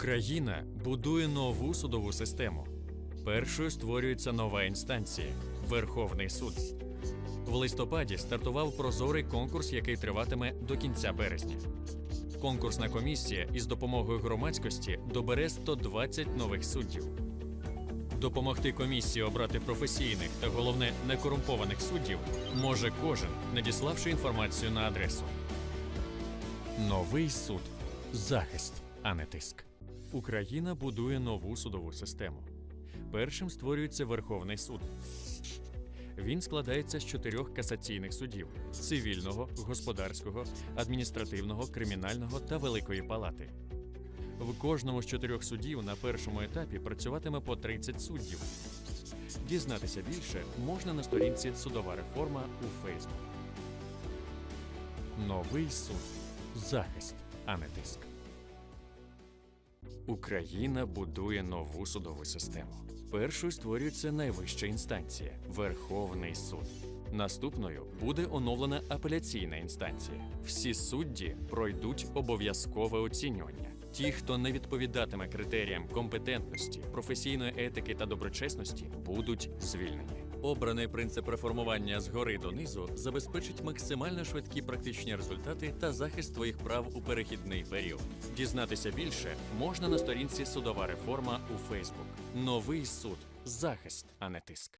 Україна будує нову судову систему. Першою створюється нова інстанція Верховний суд. В листопаді стартував прозорий конкурс, який триватиме до кінця березня. Конкурсна комісія із допомогою громадськості добере 120 нових суддів. Допомогти комісії обрати професійних та головне некорумпованих суддів може кожен, надіславши інформацію на адресу. Новий суд захист, а не тиск. Україна будує нову судову систему. Першим створюється Верховний суд. Він складається з чотирьох касаційних судів: цивільного, господарського, адміністративного, кримінального та великої палати. В кожному з чотирьох судів на першому етапі працюватиме по 30 суддів. Дізнатися більше можна на сторінці Судова реформа у Фейсбук. Новий суд захист, а не тиск. Україна будує нову судову систему. Першою створюється найвища інстанція Верховний суд. Наступною буде оновлена апеляційна інстанція. Всі судді пройдуть обов'язкове оцінювання. Ті, хто не відповідатиме критеріям компетентності, професійної етики та доброчесності, будуть звільнені. Обраний принцип реформування згори донизу забезпечить максимально швидкі практичні результати та захист твоїх прав у перехідний період. Дізнатися більше можна на сторінці Судова реформа у Фейсбук. Новий суд захист, а не тиск.